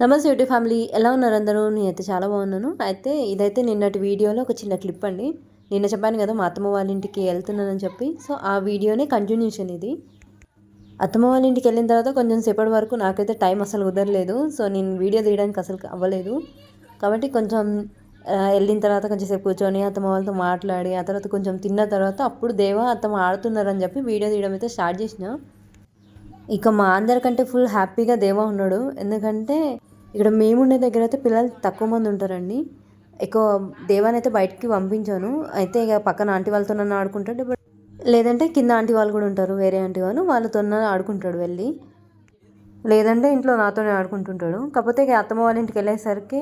నమస్తే YouTube family. ఎలా ఉన్నారు అందరూ? నేనైతే చాలా బాగున్నాను. అయితే ఇదైతే నిన్నటి వీడియోలో ఒక చిన్న క్లిప్ అండి. నిన్న చెప్పాను కదా మా అత్తమ్మ వాళ్ళ ఇంటికి వెళ్తున్నానని చెప్పి. సో ఆ వీడియోనే కంటిన్యూషన్ ఇది. అత్తమ్మ వాళ్ళ ఇంటికి వెళ్ళిన తర్వాత కొంచెం సేపటి వరకు నాకైతే టైం అసలు కుదరలేదు. సో నేను వీడియో తీయడానికి అసలు అవ్వలేదు. కాబట్టి కొంచెం వెళ్ళిన తర్వాత కొంచెం సేపు కూర్చొని అత్తమ్మ వాళ్ళతో మాట్లాడి ఆ తర్వాత కొంచెం తిన్న తర్వాత అప్పుడు దేవా అత్తమ్మ ఆడుతున్నారని చెప్పి వీడియో తీయడం అయితే స్టార్ట్ చేసిన. ఇక మా అందరికంటే ఫుల్ హ్యాపీగా దేవా ఉన్నాడు. ఎందుకంటే ఇక్కడ మేముండే దగ్గర అయితే పిల్లలు తక్కువ మంది ఉంటారండి. ఎక్కువ దేవాన్ని అయితే బయటికి పంపించాను. అయితే ఇక పక్కన ఆంటీ వాళ్ళతో నన్ను ఆడుకుంటాడు. బట్ లేదంటే కింద ఆంటీ వాళ్ళు కూడా ఉంటారు. వేరే ఆంటీ వాళ్ళు వాళ్ళతో ఆడుకుంటాడు వెళ్ళి. లేదంటే ఇంట్లో నాతోనే ఆడుకుంటుంటాడు. కాకపోతే ఇక అత్తమ్మ వాళ్ళ ఇంటికి వెళ్ళేసరికి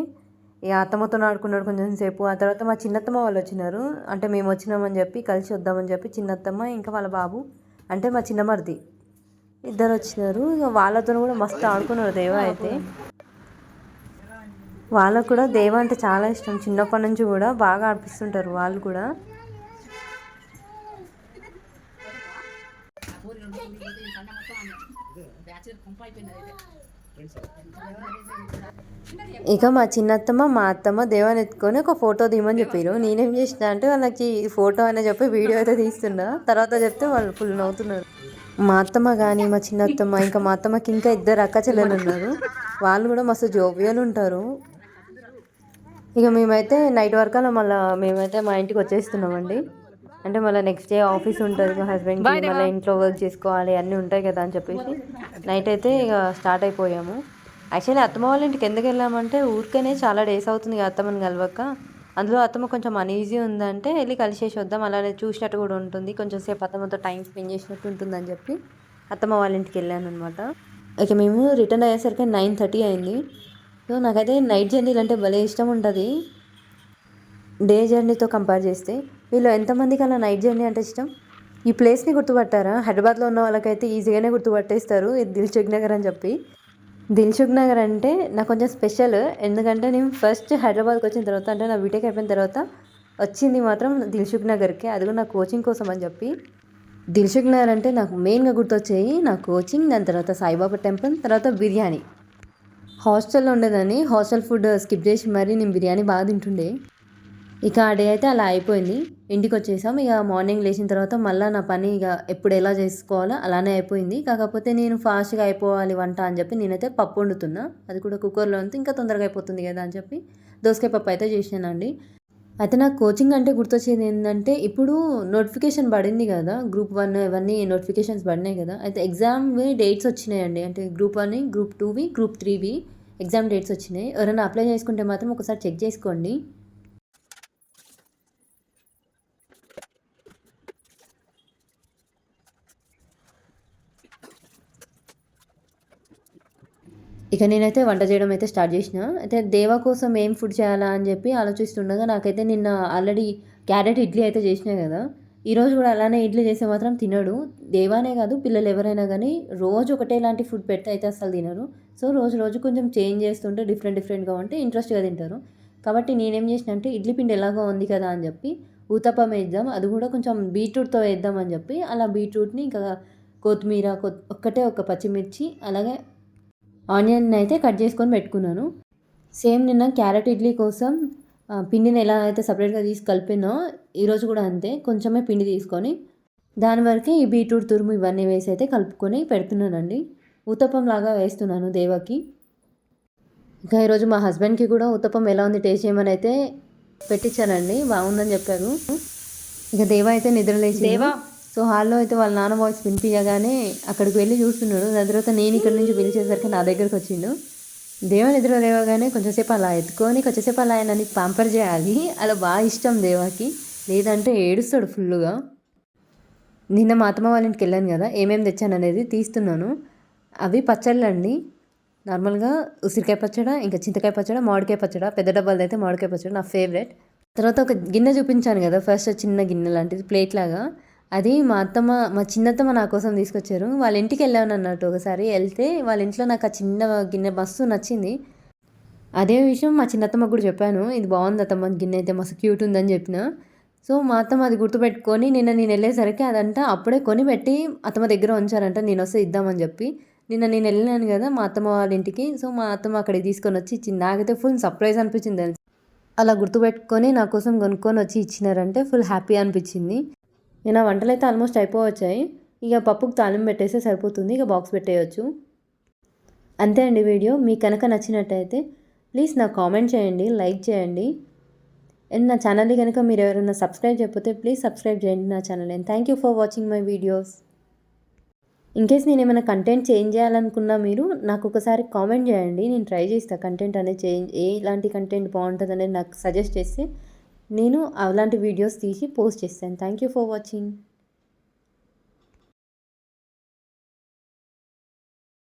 ఇక అత్తమ్మతో ఆడుకున్నాడు కొంచెం సేపు. ఆ తర్వాత మా చిన్నత్తమ్మ వాళ్ళు వచ్చినారు. అంటే మేము వచ్చినామని చెప్పి కలిసి వద్దామని చెప్పి చిన్నత్తమ్మ ఇంకా వాళ్ళ బాబు అంటే మా చిన్నమరిది ఇద్దరు వచ్చినారు. ఇక వాళ్ళతో కూడా మస్తు ఆడుకున్నారు దేవ అయితే. వాళ్ళకు కూడా దేవ అంటే చాలా ఇష్టం. చిన్నప్పటి నుంచి కూడా బాగా ఆడిపిస్తుంటారు వాళ్ళు కూడా. ఇక మా చిన్నత్తమ్మ మా అత్తమ్మ దేవాన్ని ఎత్తుకొని ఒక ఫోటో తీయమని చెప్పారు నేనేం చేసిన అంటే వాళ్ళకి ఫోటో అని చెప్పి వీడియో అయితే తీస్తున్నా. తర్వాత చెప్తే వాళ్ళు ఫుల్ నవ్వుతున్నారు. మా అత్తమ్మ కానీ మా చిన్నత్తమ్మ ఇంకా మా అత్తమ్మకి ఇంకా ఇద్దరు అక్క చెల్లెలు ఉన్నారు. వాళ్ళు కూడా మస్తు జోబియాలు ఉంటారు. ఇక మేమైతే నైట్ వరకు అలా మళ్ళీ మేమైతే మా ఇంటికి వచ్చేస్తున్నామండి. అంటే మళ్ళీ నెక్స్ట్ డే ఆఫీస్ ఉంటుంది మా హస్బెండ్కి మళ్ళీ ఇంట్లో వర్క్ చేసుకోవాలి అన్నీ ఉంటాయి కదా అని చెప్పేసి. నైట్ అయితే ఇక స్టార్ట్ అయిపోయాము. యాక్చువల్లీ అత్తమ్మ వాళ్ళ ఇంటికి ఎందుకు వెళ్ళామంటే ఊరికేనే చాలా డేస్ అవుతుంది అత్తమ్మని కలవక. అందులో అత్తమ్మ కొంచెం అనీజీ ఉందంటే వెళ్ళి కలిసేసి వద్దాం అలానే చూసినట్టు కూడా ఉంటుంది. కొంచెం సేపు అత్తమ్మతో టైం స్పెండ్ చేసినట్టు ఉంటుందని చెప్పి అత్తమ్మ వాళ్ళ ఇంటికి వెళ్ళాను అనమాట ఇక మేము రిటర్న్ అయ్యేసరికి నైన్ థర్టీ అయింది. సో నాకైతే నైట్ జర్నీలు అంటే భలే ఇష్టం ఉంటుంది. డే జర్నీతో కంపేర్ చేస్తే వీళ్ళు ఎంతమందికి అలా నైట్ జర్నీ అంటే ఇష్టం? ఈ ప్లేస్ని గుర్తుపట్టారా? హైదరాబాద్లో ఉన్న వాళ్ళకైతే ఈజీగానే గుర్తుపట్టేస్తారు. ఇది నగర్ అని చెప్పి. దిల్చుక్ నగర్ అంటే నాకు కొంచెం స్పెషల్ ఎందుకంటే నేను ఫస్ట్ హైదరాబాద్కి వచ్చిన తర్వాత అంటే నా బీటెక్ అయిపోయిన తర్వాత వచ్చింది మాత్రం దిల్చుక్ నగర్కి. అది కూడా నా కోచింగ్ కోసం అని చెప్పి. దిల్చుక్ నగర్ అంటే నాకు మెయిన్గా గుర్తొచ్చాయి నా కోచింగ్ దాని తర్వాత సాయిబాబా టెంపుల్ తర్వాత బిర్యానీ. హాస్టల్లో ఉండేదాన్ని హాస్టల్ ఫుడ్ స్కిప్ చేసి మరీ నేను బిర్యానీ బాగా తింటుండే. ఇక ఆ డే అయితే అలా అయిపోయింది. ఇంటికి వచ్చేసాం. ఇక మార్నింగ్ లేచిన తర్వాత మళ్ళీ నా పని ఇక ఎప్పుడు ఎలా చేసుకోవాలో అలానే అయిపోయింది. కాకపోతే నేను ఫాస్ట్గా అయిపోవాలి వంట అని చెప్పి నేనైతే పప్పు వండుతున్నా. అది కూడా కుక్కర్లో ఉంటే ఇంకా తొందరగా అయిపోతుంది కదా అని చెప్పి దోసకాయ పప్పు అయితే చేసానండి అయితే నాకు కోచింగ్ అంటే గుర్తొచ్చేది ఏంటంటే ఇప్పుడు నోటిఫికేషన్ పడింది కదా గ్రూప్ వన్ ఇవన్నీ నోటిఫికేషన్స్ పడినాయి కదా అయితే ఎగ్జామ్వి డేట్స్ వచ్చినాయండి. అంటే గ్రూప్ వన్ గ్రూప్ టూవి గ్రూప్ త్రీవి ఎగ్జామ్ డేట్స్ వచ్చినాయి. ఎవరైనా అప్లై చేసుకుంటే మాత్రం ఒకసారి చెక్ చేసుకోండి. ఇక నేనైతే వంట చేయడం అయితే స్టార్ట్ చేసిన. అయితే దేవా కోసం ఏం ఫుడ్ చేయాలా అని చెప్పి ఆలోచిస్తుండగా నాకైతే నిన్న ఆల్రెడీ క్యారెట్ ఇడ్లీ అయితే చేసినా కదా. ఈరోజు కూడా అలానే ఇడ్లీ చేస్తే మాత్రం తినడు. దేవానే కాదు పిల్లలు ఎవరైనా కానీ రోజు ఒకటే లాంటి ఫుడ్ పెడితే అయితే అసలు తినరు. సో రోజు రోజు కొంచెం చేంజ్ చేస్తుంటే డిఫరెంట్ డిఫరెంట్గా ఉంటే ఇంట్రెస్ట్గా తింటారు. కాబట్టి నేనేం చేసిన అంటే ఇడ్లీ పిండి ఎలాగో ఉంది కదా అని చెప్పి ఊతప్పం వేద్దాం అది కూడా కొంచెం బీట్రూట్తో వేద్దాం అని చెప్పి అలా బీట్రూట్ని ఇంకా కొత్తిమీర కొత్ ఒక్కటే ఒక పచ్చిమిర్చి అలాగే ఆనియన్ అయితే కట్ చేసుకొని పెట్టుకున్నాను. సేమ్ నిన్న క్యారెట్ ఇడ్లీ కోసం పిండిని ఎలా అయితే సపరేట్గా తీసి కలిపినో ఈరోజు కూడా అంతే కొంచెమే పిండి తీసుకొని దాని వరకే ఈ బీట్రూట్ తురుము ఇవన్నీ వేసి అయితే కలుపుకొని పెడుతున్నానండి. ఉత్తప్పం లాగా వేస్తున్నాను దేవకి. ఇంకా ఈరోజు మా హస్బెండ్కి కూడా ఉత్తప్పం ఎలా ఉంది టేస్ట్ చేయమని అయితే పెట్టించానండి బాగుందని చెప్పారు. ఇక దేవ అయితే నిద్రలేసి దేవా. సో హాల్లో అయితే వాళ్ళ నాన్న వాయిస్ వినిపించగానే అక్కడికి వెళ్ళి చూస్తున్నాడు. దాని తర్వాత నేను ఇక్కడ నుంచి పిలిచేసరికి నా దగ్గరకు వచ్చిండు. దేవుని ఎదురు లేవగానే కొంచెంసేపు అలా ఎత్తుకొని కొంచెంసేపు అలా ఆయనని పంపర్ చేయాలి. అలా బాగా ఇష్టం దేవాకి. లేదంటే ఏడుస్తాడు ఫుల్గా నిన్న మా అత్తమ్మ వాళ్ళ ఇంటికి వెళ్ళాను కదా ఏమేమి తెచ్చాను అనేది తీస్తున్నాను. అవి పచ్చళ్ళు అండి. నార్మల్గా ఉసిరికాయ పచ్చడ ఇంకా చింతకాయ పచ్చడ మామిడికాయ పచ్చడ పెద్ద డబ్బాలు అయితే మామిడికాయ పచ్చడ నా ఫేవరెట్ తర్వాత ఒక గిన్నె చూపించాను కదా ఫస్ట్ చిన్న గిన్నె లాంటిది ప్లేట్ లాగా. అది మా అత్తమ్మ మా చిన్నత్తమ్మ నా కోసం తీసుకొచ్చారు. వాళ్ళ ఇంటికి వెళ్ళాను అన్నట్టు ఒకసారి వెళ్తే వాళ్ళ ఇంట్లో నాకు ఆ చిన్న గిన్నె మస్తు నచ్చింది. అదే విషయం మా చిన్నత్తమ్మకు కూడా చెప్పాను. ఇది బాగుంది అత్తమ్మ గిన్నె అయితే మస్తు క్యూట్ ఉందని చెప్పిన. సో మా అత్తమ్మ అది గుర్తుపెట్టుకొని నిన్న నేను వెళ్ళేసరికి అదంట అప్పుడే కొని పెట్టి అత్తమ్మ దగ్గర ఉంచారంట నేను వస్తే ఇద్దామని చెప్పి. నిన్న నేను వెళ్ళినాను కదా మా అత్తమ్మ వాళ్ళ ఇంటికి. సో మా అత్తమ్మ అక్కడికి తీసుకొని వచ్చి ఇచ్చింది. నాకైతే ఫుల్ సర్ప్రైజ్ అనిపించింది తెలుసు? అలా గుర్తుపెట్టుకొని నా కోసం కొనుక్కొని వచ్చి ఇచ్చినారంటే ఫుల్ హ్యాపీ అనిపించింది. నేను ఆ వంటలు అయితే ఆల్మోస్ట్ అయిపోవచ్చాయి. ఇక పప్పుకు తాలింపు పెట్టేస్తే సరిపోతుంది. ఇక బాక్స్ పెట్టేయచ్చు. అంతే అండి వీడియో. మీకు కనుక నచ్చినట్టయితే ప్లీజ్ నాకు కామెంట్ చేయండి లైక్ చేయండి. అండ్ నా ఛానల్ని కనుక మీరు ఎవరైనా సబ్స్క్రైబ్ చేయకపోతే ప్లీజ్ సబ్స్క్రైబ్ చేయండి నా channel. And thank you for watching my videos in case నేను ఏమైనా కంటెంట్ చేంజ్ చేయాలనుకున్నా మీరు నాకు ఒకసారి కామెంట్ చేయండి. నేను ట్రై చేస్తాను కంటెంట్ అనేది చేంజ్ ఏ ఇలాంటి కంటెంట్ బాగుంటుంది అనేది నాకు సజెస్ట్ చేస్తే నేను అలాంటి వీడియోస్ తీసి పోస్ట్ చేస్తాను. Thank you for watching